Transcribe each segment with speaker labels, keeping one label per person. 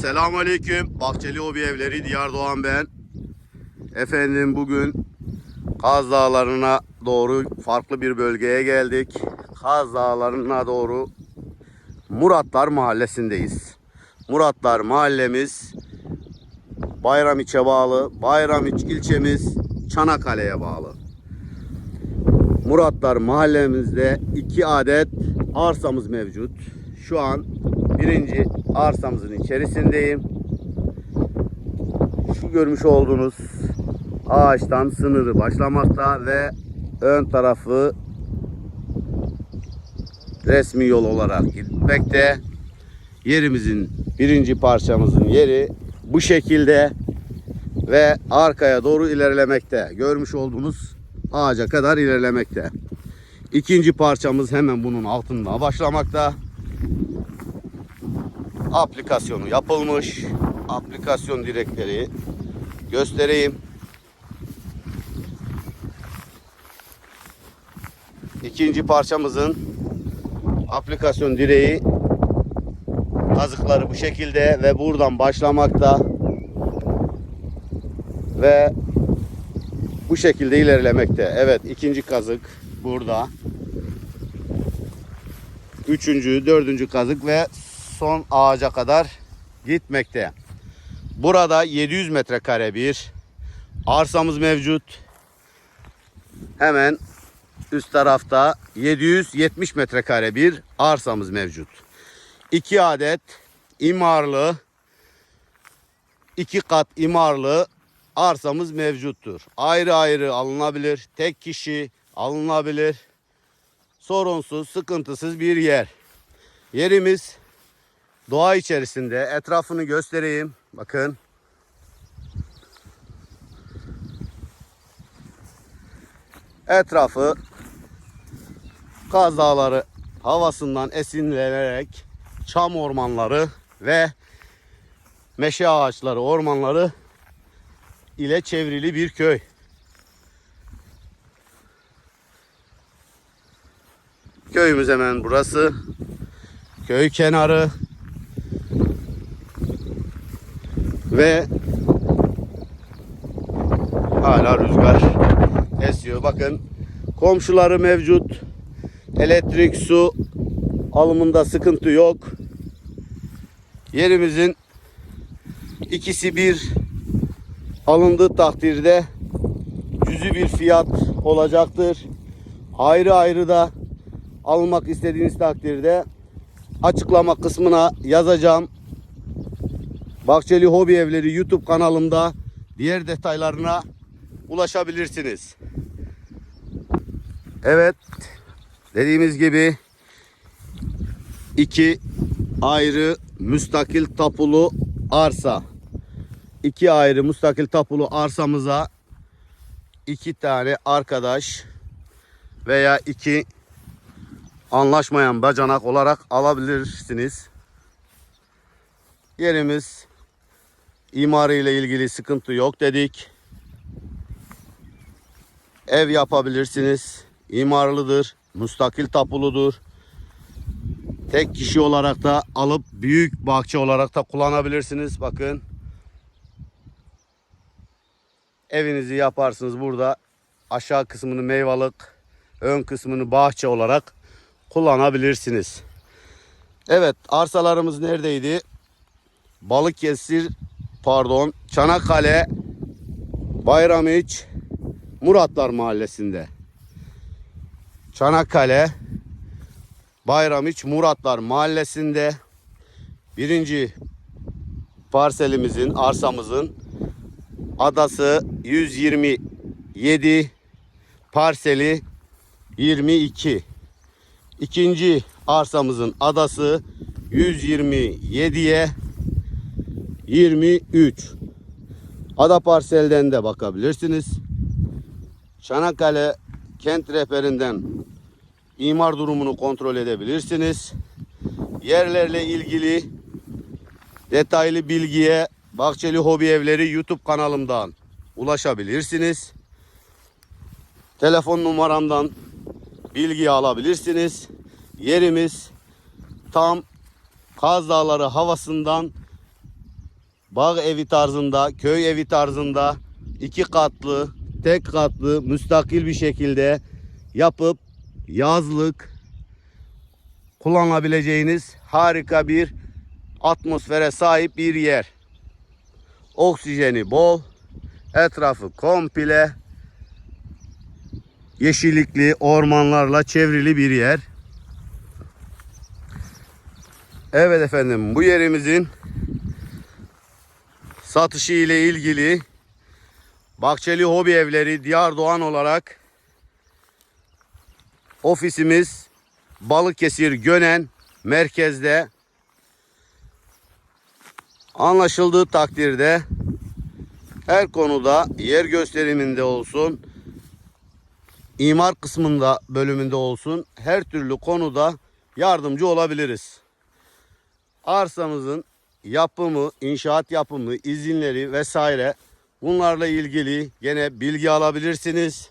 Speaker 1: Selamünaleyküm. Bahçeli Hobi Evleri Diyar Doğan ben. Efendim bugün Kaz Dağları'na doğru farklı bir bölgeye geldik. Kaz Dağları'na doğru Muratlar Mahallesi'ndeyiz. Muratlar mahallemiz Bayramiç'e bağlı. Bayramiç ilçemiz Çanakkale'ye bağlı. Muratlar mahallemizde iki adet arsamız mevcut. Şu an birinci arsamızın içerisindeyim. Şu görmüş olduğunuz ağaçtan sınırı başlamakta ve ön tarafı resmi yol olarak gitmekte. Yerimizin birinci parçamızın yeri bu şekilde ve arkaya doğru ilerlemekte. Görmüş olduğunuz ağaca kadar ilerlemekte. İkinci parçamız hemen bunun altında başlamakta. Aplikasyonu yapılmış. Aplikasyon direkleri göstereyim. İkinci parçamızın aplikasyon direği kazıkları bu şekilde ve buradan başlamakta ve bu şekilde ilerlemekte. Evet ikinci kazık burada. Üçüncü, dördüncü kazık ve son ağaca kadar gitmekte. Burada 700 metrekare bir arsamız mevcut. Hemen üst tarafta 770 metrekare bir arsamız mevcut. 2 adet imarlı, iki kat imarlı arsamız mevcuttur. Ayrı ayrı alınabilir, tek kişi alınabilir. Sorunsuz, sıkıntısız bir yer. Yerimiz doğa içerisinde. Etrafını göstereyim. Bakın. Etrafı Kaz Dağları havasından esinlenerek çam ormanları ve meşe ağaçları, ormanları ile çevrili bir köy. Köyümüz hemen burası. Köy kenarı. Ve hala rüzgar esiyor. Bakın komşuları mevcut. Elektrik, su alımında sıkıntı yok. Yerimizin ikisi bir alındığı takdirde cüzü bir fiyat olacaktır. Ayrı ayrı da almak istediğiniz takdirde açıklama kısmına yazacağım. Bahçeli Hobi Evleri YouTube kanalımda diğer detaylarına ulaşabilirsiniz. Evet dediğimiz gibi iki ayrı müstakil tapulu arsa iki ayrı müstakil tapulu arsamıza iki tane arkadaş veya iki anlaşmayan bacanak olarak alabilirsiniz. Yerimiz imarı ile ilgili sıkıntı yok dedik. Ev yapabilirsiniz. İmarlıdır, müstakil tapuludur. Tek kişi olarak da alıp büyük bahçe olarak da kullanabilirsiniz. Bakın. Evinizi yaparsınız burada. Aşağı kısmını meyvalık, ön kısmını bahçe olarak kullanabilirsiniz. Evet, arsalarımız neredeydi? Balıkesir, pardon, Çanakkale, Bayramiç, Muratlar Mahallesi'nde. Çanakkale, Bayramiç, Muratlar Mahallesi'nde birinci parselimizin, arsamızın adası 127, parseli 22. İkinci arsamızın adası 127'ye 23. Ada parselden de bakabilirsiniz. Çanakkale kent rehberinden imar durumunu kontrol edebilirsiniz. Yerlerle ilgili detaylı bilgiye Bahçeli Hobi Evleri YouTube kanalımdan ulaşabilirsiniz. Telefon numaramdan bilgi alabilirsiniz. Yerimiz tam Kaz Dağları havasından bağ evi tarzında, köy evi tarzında iki katlı, tek katlı, müstakil bir şekilde yapıp yazlık kullanabileceğiniz harika bir atmosfere sahip bir yer. Oksijeni bol, etrafı komple yeşillikli ormanlarla çevrili bir yer. Evet efendim bu yerimizin satışı ile ilgili Bahçeli Hobi Evleri Diyar Doğan olarak ofisimiz Balıkesir Gönen merkezde anlaşıldığı takdirde her konuda yer gösteriminde olsun imar kısmında bölümünde olsun her türlü konuda yardımcı olabiliriz. Arsamızın yapımı, inşaat yapımı, izinleri vesaire bunlarla ilgili gene bilgi alabilirsiniz.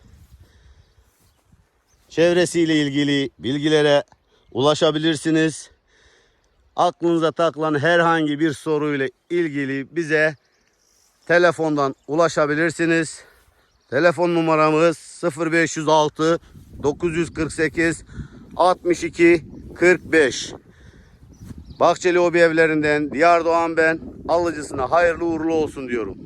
Speaker 1: Çevresiyle ilgili bilgilere ulaşabilirsiniz. Aklınıza takılan herhangi bir soruyla ilgili bize telefondan ulaşabilirsiniz. Telefon numaramız 0506 948 62 45. Bahçeli Hobi Evlerinden Diyar Doğan ben. Alıcısına hayırlı uğurlu olsun diyorum.